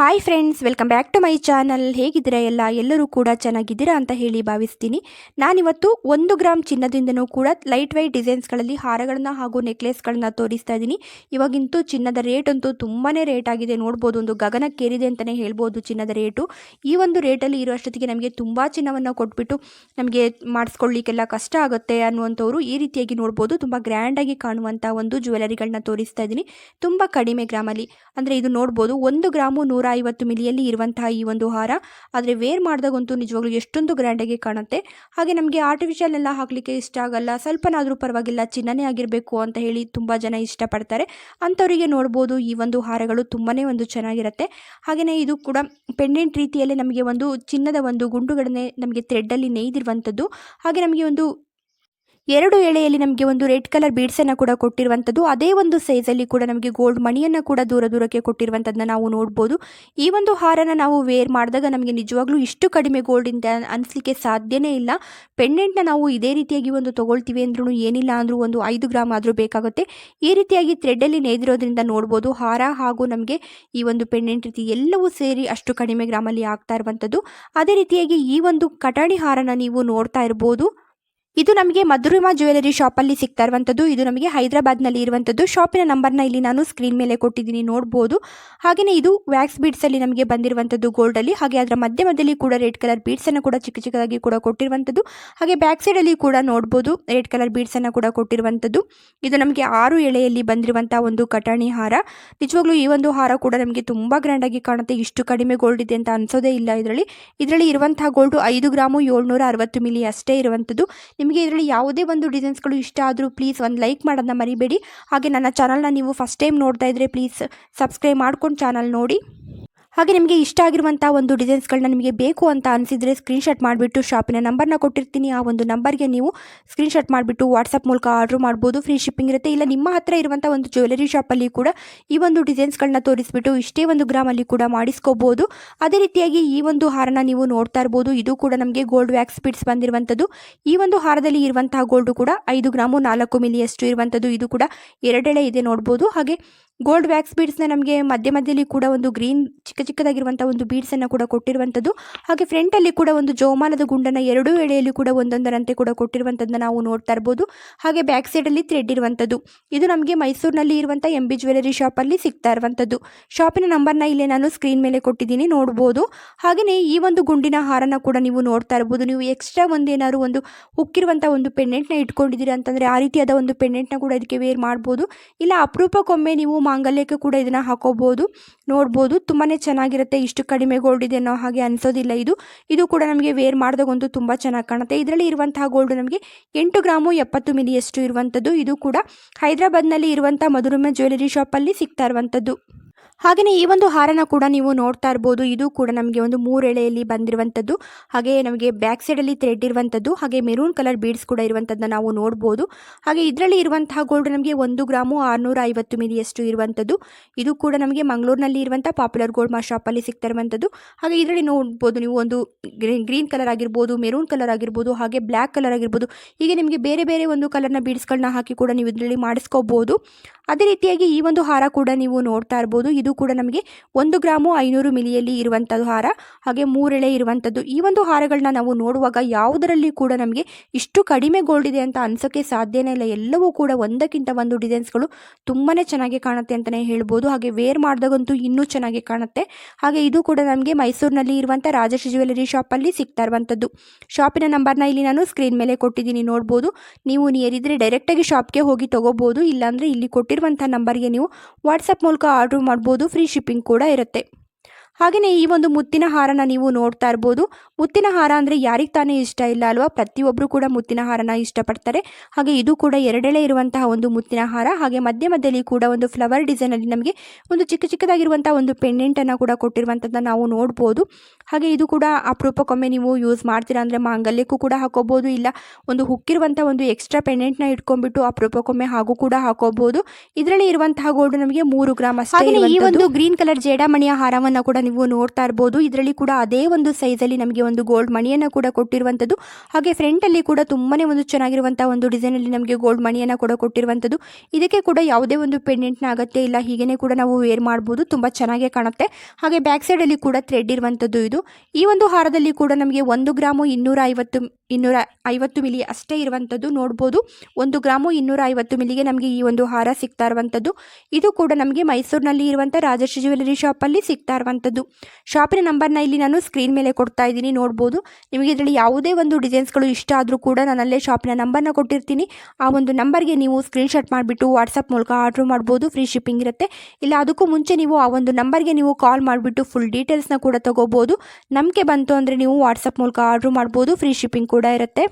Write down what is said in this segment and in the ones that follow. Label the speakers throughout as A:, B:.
A: Hi friends welcome back to my channel ಹೇಗಿದ್ದೀರಾ ಎಲ್ಲ? ಎಲ್ಲರೂ ಕೂಡ ಚೆನ್ನಾಗಿದ್ದೀರಾ ಅಂತ ಹೇಳಿ ಭಾವಿಸ್ತೀನಿ. ನಾನಿವತ್ತು ಒಂದು ಗ್ರಾಮ್ ಚಿನ್ನದಿಂದನೂ ಕೂಡ ಲೈಟ್ ವೈಟ್ ಡಿಸೈನ್ಸ್ಗಳಲ್ಲಿ ಹಾರಗಳನ್ನ ಹಾಗೂ ನೆಕ್ಲೆಸ್ಗಳನ್ನ ತೋರಿಸ್ತಾ ಇದ್ದೀನಿ. ಇವಾಗಿಂತೂ ಚಿನ್ನದ ರೇಟ್ ಅಂತೂ ತುಂಬಾ ರೇಟ್ ಆಗಿದೆ. ನೋಡ್ಬೋದು, ಒಂದು ಗಗನಕ್ಕೇರಿದೆ ಅಂತಲೇ ಹೇಳ್ಬೋದು ಚಿನ್ನದ ರೇಟು ಈ ಒಂದು ರೇಟಲ್ಲಿ ಇರುವಷ್ಟೊತ್ತಿಗೆ ನಮಗೆ ತುಂಬ ಚಿನ್ನವನ್ನು ಕೊಟ್ಬಿಟ್ಟು ನಮಗೆ ಮಾಡಿಸ್ಕೊಳ್ಳಿಕ್ಕೆಲ್ಲ ಕಷ್ಟ ಆಗುತ್ತೆ ಅನ್ನುವಂಥವ್ರು ಈ ರೀತಿಯಾಗಿ ನೋಡ್ಬೋದು. ತುಂಬ ಗ್ರ್ಯಾಂಡಾಗಿ ಕಾಣುವಂಥ ಒಂದು ಜ್ಯುವೆಲರಿಗಳನ್ನ ತೋರಿಸ್ತಾ ಇದ್ದೀನಿ. ತುಂಬ ಕಡಿಮೆ ಗ್ರಾಮಲ್ಲಿ. ಅಂದರೆ ಇದು ನೋಡ್ಬೋದು, ಒಂದು ಗ್ರಾಮು ನೂರ ಐವತ್ತು ಮಿಲಿಯಲ್ಲಿ ಇರುವಂತಹ ಈ ಒಂದು ಹಾರ. ಆದರೆ ವೇರ್ ಮಾಡಿದಾಗಂತೂ ನಿಜವಾಗ್ಲೂ ಎಷ್ಟೊಂದು ಗ್ರ್ಯಾಂಡಾಗಿ ಕಾಣುತ್ತೆ. ಹಾಗೆ ನಮಗೆ ಆರ್ಟಿಫಿಷಿಯಲ್ ಎಲ್ಲ ಹಾಕಲಿಕ್ಕೆ ಇಷ್ಟ ಆಗಲ್ಲ. ಸ್ವಲ್ಪನಾದರೂ ಪರವಾಗಿಲ್ಲ, ಚಿನ್ನನೇ ಆಗಿರಬೇಕು ಅಂತ ಹೇಳಿ ತುಂಬ ಜನ ಇಷ್ಟಪಡ್ತಾರೆ. ಅಂಥವರಿಗೆ ನೋಡ್ಬೋದು ಈ ಒಂದು ಹಾರಗಳು ತುಂಬಾ ಒಂದು ಚೆನ್ನಾಗಿರುತ್ತೆ. ಹಾಗೆಯೇ ಇದು ಕೂಡ ಪೆಂಡೆಂಟ್ ರೀತಿಯಲ್ಲೇ ನಮಗೆ ಒಂದು ಚಿನ್ನದ ಒಂದು ಗುಂಡುಗಳನ್ನೇ ನಮಗೆ ಥ್ರೆಡ್ಡಲ್ಲಿ ನೇಯ್ದಿರುವಂಥದ್ದು. ಹಾಗೆ ನಮಗೆ ಒಂದು ಎರಡು ಎಳೆಯಲ್ಲಿ ನಮಗೆ ಒಂದು ರೆಡ್ ಕಲರ್ ಬೀಡ್ಸನ್ನು ಕೂಡ ಕೊಟ್ಟಿರುವಂಥದ್ದು ಅದೇ ಒಂದು ಸೈಜಲ್ಲಿ ಕೂಡ ನಮಗೆ ಗೋಲ್ಡ್ ಮಣಿಯನ್ನು ಕೂಡ ದೂರ ದೂರಕ್ಕೆ ಕೊಟ್ಟಿರುವಂಥದ್ದನ್ನ ನಾವು ನೋಡ್ಬೋದು. ಈ ಒಂದು ಹಾರನ ನಾವು ವೇರ್ ಮಾಡಿದಾಗ ನಮಗೆ ನಿಜವಾಗ್ಲೂ ಇಷ್ಟು ಕಡಿಮೆ ಗೋಲ್ಡಿಂದ ಅನಿಸ್ಲಿಕ್ಕೆ ಸಾಧ್ಯನೇ ಇಲ್ಲ. ಪೆಂಡೆಂಟ್ನ ನಾವು ಇದೇ ರೀತಿಯಾಗಿ ಒಂದು ತೊಗೊಳ್ತೀವಿ ಅಂದ್ರೂ ಏನಿಲ್ಲ ಅಂದರೂ ಒಂದು ಐದು ಗ್ರಾಮ್ ಆದರೂ ಬೇಕಾಗುತ್ತೆ. ಈ ರೀತಿಯಾಗಿ ಥ್ರೆಡ್ಡಲ್ಲಿ ನೇಯ್ದಿರೋದ್ರಿಂದ ನೋಡ್ಬೋದು. ಹಾರ ಹಾಗೂ ನಮಗೆ ಈ ಒಂದು ಪೆಂಡೆಂಟ್ ರೀತಿ ಎಲ್ಲವೂ ಸೇರಿ ಅಷ್ಟು ಕಡಿಮೆ ಗ್ರಾಮಲ್ಲಿ ಆಗ್ತಾ ಇರುವಂಥದ್ದು ಅದೇ ರೀತಿಯಾಗಿ ಈ ಒಂದು ಕಟಾಣಿ ಹಾರನ ನೀವು ನೋಡ್ತಾ ಇರ್ಬೋದು. ಇದು ನಮಗೆ ಮಧುರಿಮಾ ಜ್ಯುವೆಲರಿ ಶಾಪಲ್ಲಿ ಸಿಗ್ತಾ ಇರುವಂಥದ್ದು ಇದು ನಮಗೆ ಹೈದರಾಬಾದ್ನಲ್ಲಿ ಇರುವಂಥದ್ದು. ಶಾಪಿನ ನಂಬರ್ನ ಇಲ್ಲಿ ನಾನು ಸ್ಕ್ರೀನ್ ಮೇಲೆ ಕೊಟ್ಟಿದ್ದೀನಿ, ನೋಡ್ಬೋದು. ಹಾಗೆಯೇ ಇದು ವ್ಯಾಕ್ಸ್ ಬೀಡ್ಸಲ್ಲಿ ನಮಗೆ ಬಂದಿರುವಂಥದ್ದು ಗೋಲ್ಡಲ್ಲಿ. ಹಾಗೆ ಅದರ ಮಧ್ಯ ಮಧ್ಯದಲ್ಲಿ ಕೂಡ ರೆಡ್ ಕಲರ್ ಬೀಡ್ಸನ್ನು ಕೂಡ ಚಿಕ್ಕ ಚಿಕ್ಕದಾಗಿ ಕೂಡ ಕೊಟ್ಟಿರುವಂಥದ್ದು. ಹಾಗೆ ಬ್ಯಾಕ್ ಸೈಡಲ್ಲಿ ಕೂಡ ನೋಡ್ಬೋದು, ರೆಡ್ ಕಲರ್ ಬೀಡ್ಸನ್ನು ಕೂಡ ಕೊಟ್ಟಿರುವಂಥದ್ದು. ಇದು ನಮಗೆ ಆರು ಎಳೆಯಲ್ಲಿ ಬಂದಿರುವಂಥ ಒಂದು ಕಟಾಣಿ ಹಾರ. ನಿಜವಾಗ್ಲೂ ಈ ಒಂದು ಹಾರ ಕೂಡ ನಮಗೆ ತುಂಬ ಗ್ರ್ಯಾಂಡಾಗಿ ಕಾಣುತ್ತೆ. ಇಷ್ಟು ಕಡಿಮೆ ಗೋಲ್ಡ್ ಇದೆ ಅಂತ ಅನ್ಸೋದೇ ಇಲ್ಲ ಇದರಲ್ಲಿ. ಇದರಲ್ಲಿ ಇರುವಂತಹ ಗೋಲ್ಡು ಐದು ಗ್ರಾಮು ಏಳ್ನೂರ ಅರವತ್ತು ಮಿಲಿ ಅಷ್ಟೇ ಇರುವಂಥದ್ದು. ನಿಮಗೆ ಇದರಲ್ಲಿ ಯಾವುದೇ ಒಂದು ಡಿಸೈನ್ಸ್ಗಳು ಇಷ್ಟ ಆದರೂ ಪ್ಲೀಸ್ ಒಂದು ಲೈಕ್ ಮಾಡೋದನ್ನ ಮರಿಬೇಡಿ. ಹಾಗೆ ನನ್ನ ಚಾನಲ್ನ ನೀವು ಫಸ್ಟ್ ಟೈಮ್ ನೋಡ್ತಾ ಇದ್ದರೆ ಪ್ಲೀಸ್ ಸಬ್ಸ್ಕ್ರೈಬ್ ಮಾಡ್ಕೊಂಡು ಚಾನಲ್ ನೋಡಿ. ಹಾಗೆ ನಿಮಗೆ ಇಷ್ಟ ಆಗಿರುವಂಥ ಒಂದು ಡಿಸೈನ್ಸ್ಗಳನ್ನ ನಿಮಗೆ ಬೇಕು ಅಂತ ಅನಿಸಿದರೆ ಸ್ಕ್ರೀನ್ಶಾಟ್ ಮಾಡಿಬಿಟ್ಟು ಶಾಪಿನ ನಂಬರ್ನ ಕೊಟ್ಟಿರ್ತೀನಿ. ಆ ಒಂದು ನಂಬರ್ಗೆ ನೀವು ಸ್ಕ್ರೀನ್ಶಾಟ್ ಮಾಡಿಬಿಟ್ಟು ವಾಟ್ಸಪ್ ಮೂಲಕ ಆರ್ಡ್ರ್ ಮಾಡ್ಬೋದು. ಫ್ರೀ ಶಿಪ್ಪಿಂಗ್ ಇರುತ್ತೆ. ಇಲ್ಲ ನಿಮ್ಮ ಹತ್ರ ಇರುವಂಥ ಒಂದು ಜ್ಯುವೆಲರಿ ಶಾಪಲ್ಲಿ ಕೂಡ ಈ ಒಂದು ಡಿಸೈನ್ಸ್ಗಳನ್ನ ತೋರಿಸ್ಬಿಟ್ಟು ಇಷ್ಟೇ ಒಂದು ಗ್ರಾಮಲ್ಲಿ ಕೂಡ ಮಾಡಿಸ್ಕೋಬೋದು. ಅದೇ ರೀತಿಯಾಗಿ ಈ ಒಂದು ಹಾರನ ನೀವು ನೋಡ್ತಾ ಇರ್ಬೋದು. ಇದು ಕೂಡ ನಮಗೆ ಗೋಲ್ಡ್ ವ್ಯಾಕ್ಸ್ ಬಿಟ್ಸ್ ಬಂದಿರುವಂಥದ್ದು ಈ ಒಂದು ಹಾರದಲ್ಲಿ ಇರುವಂತಹ ಗೋಲ್ಡು ಕೂಡ ಐದು ಗ್ರಾಮು ನಾಲ್ಕು ಮಿಲಿಯಷ್ಟು ಇರುವಂಥದ್ದು ಇದು ಕೂಡ ಎರಡೆಳೆ ಇದೆ ನೋಡ್ಬೋದು. ಹಾಗೆ ಗೋಲ್ಡ್ ವ್ಯಾಕ್ಸ್ ಬೀಡ್ಸ್ನ ನಮಗೆ ಮಧ್ಯ ಮಧ್ಯದಲ್ಲಿ ಕೂಡ ಒಂದು ಗ್ರೀನ್ ಚಿಕ್ಕ ಚಿಕ್ಕದಾಗಿರುವಂಥ ಒಂದು ಬೀಡ್ಸನ್ನು ಕೂಡ ಕೊಟ್ಟಿರುವಂಥದ್ದು ಹಾಗೆ ಫ್ರಂಟಲ್ಲಿ ಕೂಡ ಒಂದು ಜೋಮಾನದ ಗುಂಡನ್ನು ಎರಡೂ ಎಳೆಯಲ್ಲಿ ಕೂಡ ಒಂದೊಂದರಂತೆ ಕೂಡ ಕೊಟ್ಟಿರುವಂಥದ್ದನ್ನ ನಾವು ನೋಡ್ತಾ ಇರ್ಬೋದು. ಹಾಗೆ ಬ್ಯಾಕ್ ಸೈಡಲ್ಲಿ ಥ್ರೆಡ್ ಇರುವಂಥದ್ದು ಇದು ನಮಗೆ ಮೈಸೂರಿನಲ್ಲಿ ಇರುವಂಥ ಎಂ ಬಿ ಜ್ಯುವೆಲರಿ ಶಾಪಲ್ಲಿ ಸಿಗ್ತಾ ಇರುವಂಥದ್ದು ಶಾಪಿನ ನಂಬರ್ನ ಇಲ್ಲೇ ನಾನು ಸ್ಕ್ರೀನ್ ಮೇಲೆ ಕೊಟ್ಟಿದ್ದೀನಿ, ನೋಡ್ಬೋದು. ಹಾಗೆಯೇ ಈ ಒಂದು ಗುಂಡಿನ ಹಾರನ ಕೂಡ ನೀವು ನೋಡ್ತಾ ಇರ್ಬೋದು. ನೀವು ಎಕ್ಸ್ಟ್ರಾ ಒಂದೇನಾದ್ರು ಒಂದು ಉಕ್ಕಿರುವಂಥ ಒಂದು ಪೆಂಡೆಂಟ್ನ ಇಟ್ಕೊಂಡಿದ್ದೀರಿ ಅಂತಂದರೆ ಆ ರೀತಿಯಾದ ಒಂದು ಪೆಂಡೆಂಟ್ನ ಕೂಡ ಇದಕ್ಕೆ ವೇರ್ ಮಾಡ್ಬೋದು. ಇಲ್ಲ, ಅಪರೂಪಕ್ಕೊಮ್ಮೆ ನೀವು ಮಾಂಗಲ್ಯಕ್ಕೆ ಕೂಡ ಇದನ್ನು ಹಾಕೋಬೋದು. ನೋಡ್ಬೋದು ತುಂಬಾ ಚೆನ್ನಾಗಿರುತ್ತೆ. ಇಷ್ಟು ಕಡಿಮೆ ಗೋಲ್ಡ್ ಇದೆ ಅನ್ನೋ ಹಾಗೆ ಅನಿಸೋದಿಲ್ಲ ಇದು. ಇದು ಕೂಡ ನಮಗೆ ವೇರ್ ಮಾಡಿದಾಗಂತೂ ತುಂಬ ಚೆನ್ನಾಗಿ ಕಾಣುತ್ತೆ. ಇದರಲ್ಲಿ ಇರುವಂತಹ ಗೋಲ್ಡ್ ನಮಗೆ ಎಂಟು ಗ್ರಾಮು ಎಪ್ಪತ್ತು ಮಿಲಿಯಷ್ಟು ಇರುವಂಥದ್ದು. ಇದು ಕೂಡ ಹೈದರಾಬಾದ್ನಲ್ಲಿ ಇರುವಂಥ ಮಧುರಮ ಜ್ಯುವೆಲರಿ ಶಾಪಲ್ಲಿ ಸಿಗ್ತಾ ಇರುವಂಥದ್ದು. ಹಾಗೆಯೇ ಈ ಒಂದು ಹಾರನ ಕೂಡ ನೀವು ನೋಡ್ತಾ ಇರ್ಬೋದು. ಇದು ಕೂಡ ನಮಗೆ ಒಂದು ಮೂರು ಎಳೆಯಲ್ಲಿ ಬಂದಿರುವಂಥದ್ದು ಹಾಗೆ ನಮಗೆ ಬ್ಯಾಕ್ ಸೈಡಲ್ಲಿ ಥ್ರೆಡ್ ಇರುವಂಥದ್ದು ಹಾಗೆ ಮೆರೂನ್ ಕಲರ್ ಬೀಡ್ಸ್ ಕೂಡ ಇರುವಂಥದ್ದನ್ನ ನಾವು ನೋಡ್ಬೋದು. ಹಾಗೆ ಇದರಲ್ಲಿ ಇರುವಂತಹ ಗೋಲ್ಡ್ ನಮಗೆ ಒಂದು ಗ್ರಾಮು ಆರುನೂರ ಐವತ್ತು ಮಿಲಿಯಷ್ಟು ಇರುವಂಥದ್ದು ಇದು ಕೂಡ ನಮಗೆ ಮಂಗಳೂರಿನಲ್ಲಿ ಇರುವಂಥ ಪಾಪ್ಯುಲರ್ ಗೋಲ್ಡ್ ಮಾ ಶಾಪಲ್ಲಿ ಸಿಗ್ತಾ ಇರುವಂಥದ್ದು ಹಾಗೆ ಇದರಲ್ಲಿ ನೋಡ್ಬೋದು ನೀವು ಒಂದು ಗ್ರೀನ್ ಕಲರ್ ಆಗಿರ್ಬೋದು ಮೆರೂನ್ ಕಲರ್ ಆಗಿರ್ಬೋದು, ಹಾಗೆ ಬ್ಲ್ಯಾಕ್ ಕಲರ್ ಆಗಿರ್ಬೋದು. ಹೀಗೆ ನಿಮಗೆ ಬೇರೆ ಬೇರೆ ಒಂದು ಕಲರ್ನ ಬೀಡ್ಸ್ಗಳನ್ನ ಹಾಕಿ ಕೂಡ ನೀವು ಇದರಲ್ಲಿ ಮಾಡಿಸ್ಕೋಬೋದು. ಅದೇ ರೀತಿಯಾಗಿ ಈ ಒಂದು ಹಾರ ಕೂಡ ನೀವು ನೋಡ್ತಾ ಇರ್ಬೋದು. ಇದು ಕೂಡ ನಮಗೆ ಒಂದು ಗ್ರಾಮು ಐನೂರು ಮಿಲಿಯಲ್ಲಿ ಇರುವಂಥದ್ದು ಹಾರ, ಹಾಗೆ ಮೂರೆಳೆ ಇರುವಂಥದ್ದು ಈ ಒಂದು ಹಾರಗಳನ್ನ ನಾವು ನೋಡುವಾಗ ಯಾವುದರಲ್ಲಿ ಕೂಡ ನಮಗೆ ಇಷ್ಟು ಕಡಿಮೆ ಗೋಲ್ಡ್ ಇದೆ ಅಂತ ಅನ್ಸೋಕ್ಕೆ ಸಾಧ್ಯನೇ ಇಲ್ಲ. ಎಲ್ಲವೂ ಕೂಡ ಒಂದಕ್ಕಿಂತ ಒಂದು ಡಿಸೈನ್ಸ್ಗಳು ತುಂಬಾ ಚೆನ್ನಾಗಿ ಕಾಣುತ್ತೆ ಅಂತಲೇ ಹೇಳ್ಬೋದು. ಹಾಗೆ ವೇರ್ ಮಾಡಿದಾಗಂತೂ ಇನ್ನೂ ಚೆನ್ನಾಗಿ ಕಾಣುತ್ತೆ. ಹಾಗೆ ಇದು ಕೂಡ ನಮಗೆ ಮೈಸೂರಿನಲ್ಲಿ ಇರುವಂಥ ರಾಜಶ್ರೀ ಜ್ಯುವೆಲರಿ ಶಾಪಲ್ಲಿ ಸಿಗ್ತಾ ಇರುವಂಥದ್ದು ಶಾಪಿನ ನಂಬರ್ನ ಇಲ್ಲಿ ನಾನು ಸ್ಕ್ರೀನ್ ಮೇಲೆ ಕೊಟ್ಟಿದ್ದೀನಿ, ನೋಡ್ಬೋದು. ನೀವು ನೀರಿದ್ರೆ ಡೈರೆಕ್ಟಾಗಿ ಶಾಪ್ಗೆ ಹೋಗಿ ತೊಗೋಬೋದು. ಇಲ್ಲಾಂದರೆ ಇಲ್ಲಿ ಕೊಟ್ಟಿರುವಂಥ ನಂಬರ್ಗೆ ನೀವು ವಾಟ್ಸಪ್ ಮೂಲಕ ಆರ್ಡ್ರ್ ಮಾಡ್ಬೋದು. ಫ್ರೀ ಶಿಪ್ಪಿಂಗ್ ಕೂಡ ಇರುತ್ತೆ. ಹಾಗೆಯೇ ಈ ಒಂದು ಮುತ್ತಿನ ಹಾರನ ನೀವು ನೋಡ್ತಾ ಇರ್ಬೋದು. ಮುತ್ತಿನ ಹಾರ ಅಂದರೆ ಯಾರಿಗೆ ತಾನೇ ಇಷ್ಟ ಇಲ್ಲ ಅಲ್ವಾ? ಪ್ರತಿಯೊಬ್ಬರು ಕೂಡ ಮುತ್ತಿನ ಹಾರನ ಇಷ್ಟಪಡ್ತಾರೆ. ಹಾಗೆ ಇದು ಕೂಡ ಎರಡೆಳೆ ಇರುವಂತಹ ಒಂದು ಮುತ್ತಿನ ಹಾರ. ಹಾಗೆ ಮಧ್ಯ ಮಧ್ಯದಲ್ಲಿ ಕೂಡ ಒಂದು ಫ್ಲವರ್ ಡಿಸೈನಲ್ಲಿ ನಮಗೆ ಒಂದು ಚಿಕ್ಕ ಚಿಕ್ಕದಾಗಿರುವಂಥ ಒಂದು ಪೆಂಡೆಂಟನ್ನು ಕೂಡ ಕೊಟ್ಟಿರುವಂಥದ್ದನ್ನು ನಾವು ನೋಡ್ಬೋದು. ಹಾಗೆ ಇದು ಕೂಡ ಅಪರೂಪಕ್ಕೊಮ್ಮೆ ನೀವು ಯೂಸ್ ಮಾಡ್ತೀರಾ ಅಂದರೆ ಮಾಂಗಲ್ಯಕ್ಕೂ ಕೂಡ ಹಾಕೋಬೋದು. ಇಲ್ಲ ಒಂದು ಹುಕ್ಕಿರುವಂಥ ಒಂದು ಎಕ್ಸ್ಟ್ರಾ ಪೆಂಡೆಂಟ್ನ ಇಟ್ಕೊಂಡ್ಬಿಟ್ಟು ಅಪರೂಪಕ್ಕೊಮ್ಮೆ ಹಾಗೂ ಕೂಡ ಹಾಕೋಬೋದು. ಇದರಲ್ಲಿ ಇರುವಂತಹ ಗೋಲ್ಡ್ ನಮಗೆ ಮೂರು ಗ್ರಾಮ್ ಅಷ್ಟೇ ಈ ಒಂದು ಗ್ರೀನ್ ಕಲರ್ ಜೇಡಮಣಿಯ ಹಾರವನ್ನು ಕೂಡ ನೀವು ನೋಡ್ತಾ ಇರ್ಬೋದು. ಇದರಲ್ಲಿ ಕೂಡ ಅದೇ ಒಂದು ಸೈಜಲ್ಲಿ ನಮಗೆ ಒಂದು ಗೋಲ್ಡ್ ಮಣಿಯನ್ನು ಕೂಡ ಕೊಟ್ಟಿರುವಂಥದ್ದು ಹಾಗೆ ಫ್ರಂಟಲ್ಲಿ ಕೂಡ ತುಂಬನೇ ಒಂದು ಚೆನ್ನಾಗಿರುವಂಥ ಒಂದು ಡಿಸೈನಲ್ಲಿ ನಮಗೆ ಗೋಲ್ಡ್ ಮಣಿಯನ್ನು ಕೂಡ ಕೊಟ್ಟಿರುವಂಥದ್ದು ಇದಕ್ಕೆ ಕೂಡ ಯಾವುದೇ ಒಂದು ಪೆಂಡೆಂಟ್ನ ಅಗತ್ಯ ಇಲ್ಲ. ಹೀಗೇ ಕೂಡ ನಾವು ವೇರ್ ಮಾಡ್ಬೋದು. ತುಂಬ ಚೆನ್ನಾಗೇ ಕಾಣುತ್ತೆ. ಹಾಗೆ ಬ್ಯಾಕ್ ಸೈಡಲ್ಲಿ ಕೂಡ ಥ್ರೆಡ್ ಇರುವಂಥದ್ದು ಇದು. ಈ ಒಂದು ಹಾರದಲ್ಲಿ ಕೂಡ ನಮಗೆ ಒಂದು ಗ್ರಾಮು ಇನ್ನೂರ ಇನ್ನೂರ ಐವತ್ತು ಮಿಲಿ ಅಷ್ಟೇ ಇರುವಂಥದ್ದು ನೋಡ್ಬೋದು. ಒಂದು ಗ್ರಾಮು ಇನ್ನೂರ ಐವತ್ತು ಮಿಲಿಗೆ ನಮಗೆ ಈ ಒಂದು ಹಾರ ಸಿಗ್ತಾ ಇರುವಂಥದ್ದು. ಇದು ಕೂಡ ನಮಗೆ ಮೈಸೂರಿನಲ್ಲಿ ಇರುವಂಥ ರಾಜಶ್ರೀ ಜ್ಯುವೆಲರಿ ಶಾಪಲ್ಲಿ ಸಿಗ್ತಾ ಇರುವಂಥದ್ದು. ಶಾಪಿನ ನಂಬರ್ನ ಇಲ್ಲಿ ನಾನು ಸ್ಕ್ರೀನ್ ಮೇಲೆ ಕೊಡ್ತಾ ಇದ್ದೀನಿ, ನೋಡ್ಬೋದು. ನಿಮಗೆ ಇದರಲ್ಲಿ ಯಾವುದೇ ಒಂದು ಡಿಸೈನ್ಸ್ಗಳು ಇಷ್ಟ ಆದರೂ ಕೂಡ ನಾನು ಅಲ್ಲೇ ಶಾಪಿನ ನಂಬರ್ನ ಕೊಟ್ಟಿರ್ತೀನಿ. ಆ ಒಂದು ನಂಬರ್ಗೆ ನೀವು ಸ್ಕ್ರೀನ್ಶಾಟ್ ಮಾಡಿಬಿಟ್ಟು ವಾಟ್ಸಪ್ ಮೂಲಕ ಆರ್ಡ್ರ್ ಮಾಡ್ಬೋದು, ಫ್ರೀ ಶಿಪ್ಪಿಂಗ್ ಇರುತ್ತೆ. ಇಲ್ಲ, ಅದಕ್ಕೂ ಮುಂಚೆ ನೀವು ಆ ಒಂದು ನಂಬರ್ಗೆ ನೀವು ಕಾಲ್ ಮಾಡಿಬಿಟ್ಟು ಫುಲ್ ಡೀಟೇಲ್ಸ್ನ ಕೂಡ ತೊಗೋಬೋದು. ನಮಗೆ ಬಂತು ಅಂದರೆ ನೀವು ವಾಟ್ಸಪ್ ಮೂಲಕ ಆರ್ಡ್ರ್ ಮಾಡ್ಬೋದು, ಫ್ರೀ ಶಿಪ್ಪಿಂಗ್ ಕೂಡ ಇರುತ್ತೆ.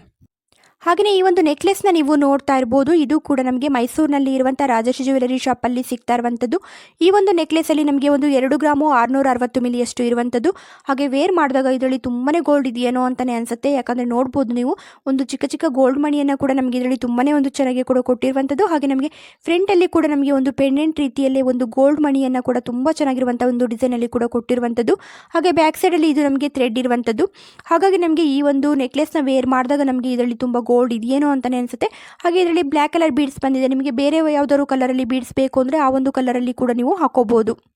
A: ಹಾಗೆಯೇ ಈ ಒಂದು ನೆಕ್ಲೆಸ್ನ ನೀವು ನೋಡ್ತಾ ಇರ್ಬೋದು. ಇದು ಕೂಡ ನಮಗೆ ಮೈಸೂರಿನಲ್ಲಿ ಇರುವಂಥ ರಾಜಶ್ರೀ ಜ್ಯುವೆಲರಿ ಶಾಪಲ್ಲಿ ಸಿಗ್ತಾ ಇರುವಂಥದ್ದು ಈ ಒಂದು ನೆಕ್ಲೆಸಲ್ಲಿ ನಮಗೆ ಒಂದು ಎರಡು ಗ್ರಾಮು ಆರುನೂರ ಅರವತ್ತು ಮಿಲಿಯಷ್ಟು ಇರುವಂಥದ್ದು ಹಾಗೆ ವೇರ್ ಮಾಡಿದಾಗ ಇದರಲ್ಲಿ ತುಂಬಾ ಗೋಲ್ಡ್ ಇದೆಯೇನೋ ಅಂತಲೇ ಅನಿಸುತ್ತೆ. ಯಾಕಂದರೆ ನೋಡ್ಬೋದು ನೀವು, ಒಂದು ಚಿಕ್ಕ ಚಿಕ್ಕ ಗೋಲ್ಡ್ ಮಣಿಯನ್ನು ಕೂಡ ನಮಗೆ ಇದರಲ್ಲಿ ತುಂಬಾ ಒಂದು ಚೆನ್ನಾಗಿ ಕೂಡ ಕೊಟ್ಟಿರುವಂಥದ್ದು ಹಾಗೆ ನಮಗೆ ಫ್ರಂಟಲ್ಲಿ ಕೂಡ ನಮಗೆ ಒಂದು ಪೆಂಡೆಂಟ್ ರೀತಿಯಲ್ಲಿ ಒಂದು ಗೋಲ್ಡ್ ಮಣಿಯನ್ನು ಕೂಡ ತುಂಬ ಚೆನ್ನಾಗಿರುವಂಥ ಒಂದು ಡಿಸೈನಲ್ಲಿ ಕೂಡ ಕೊಟ್ಟಿರುವಂಥದ್ದು ಹಾಗೆ ಬ್ಯಾಕ್ ಸೈಡಲ್ಲಿ ಇದು ನಮಗೆ ಥ್ರೆಡ್ ಇರುವಂಥದ್ದು ಹಾಗಾಗಿ ನಮಗೆ ಈ ಒಂದು ನೆಕ್ಲೆಸ್ನ ವೇರ್ ಮಾಡಿದಾಗ ನಮಗೆ ಇದರಲ್ಲಿ ತುಂಬ ಗೋಲ್ಡ್ ಇದೆಯೇನೋ ಅಂತಲೇ ಅನಿಸುತ್ತೆ. ಹಾಗೆ ಇದರಲ್ಲಿ ಬ್ಲ್ಯಾಕ್ ಕಲರ್ ಬೀಡ್ಸ್ ಬಂದಿದೆ. ನಿಮಗೆ ಬೇರೆ ಯಾವುದಾದ್ರು ಕಲರಲ್ಲಿ ಬೀಡ್ಸ್ ಬೇಕು ಅಂದರೆ ಆ ಒಂದು ಕಲರಲ್ಲಿ ಕೂಡ ನೀವು ಹಾಕೋಬೋದು.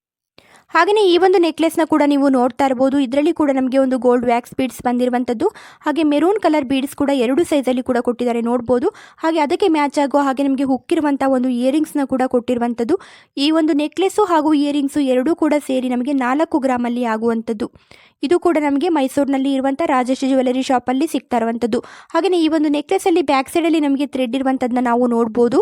A: ಹಾಗೆಯೇ ಈ ಒಂದು ನೆಕ್ಲೆಸ್ನ ಕೂಡ ನೀವು ನೋಡ್ತಾ ಇರ್ಬೋದು. ಇದರಲ್ಲಿ ಕೂಡ ನಮಗೆ ಒಂದು ಗೋಲ್ಡ್ ವ್ಯಾಕ್ಸ್ ಬೀಡ್ಸ್ ಬಂದಿರುವಂಥದ್ದು ಹಾಗೆ ಮೆರೂನ್ ಕಲರ್ ಬೀಡ್ಸ್ ಕೂಡ ಎರಡು ಸೈಜಲ್ಲಿ ಕೂಡ ಕೊಟ್ಟಿದ್ದಾರೆ ನೋಡ್ಬೋದು. ಹಾಗೆ ಅದಕ್ಕೆ ಮ್ಯಾಚ್ ಆಗೋ ಹಾಗೆ ನಮಗೆ ಹುಕ್ಕಿರುವಂಥ ಒಂದು ಇಯರಿಂಗ್ಸ್ನ ಕೂಡ ಕೊಟ್ಟಿರುವಂಥದ್ದು ಈ ಒಂದು ನೆಕ್ಲೆಸ್ಸು ಹಾಗೂ ಇಯರಿಂಗ್ಸು ಎರಡೂ ಕೂಡ ಸೇರಿ ನಮಗೆ ನಾಲ್ಕು ಗ್ರಾಮಲ್ಲಿ ಆಗುವಂಥದ್ದು ಇದು ಕೂಡ ನಮಗೆ ಮೈಸೂರಿನಲ್ಲಿ ಇರುವಂಥ ರಾಜಶ್ರೀ ಜ್ಯುವೆಲರಿ ಶಾಪಲ್ಲಿ ಸಿಗ್ತಾ ಇರುವಂಥದ್ದು ಹಾಗೆಯೇ ಈ ಒಂದು ನೆಕ್ಲೆಸಲ್ಲಿ ಬ್ಯಾಕ್ ಸೈಡಲ್ಲಿ ನಮಗೆ ಥ್ರೆಡ್ ಇರುವಂಥದ್ದನ್ನ ನಾವು ನೋಡ್ಬೋದು.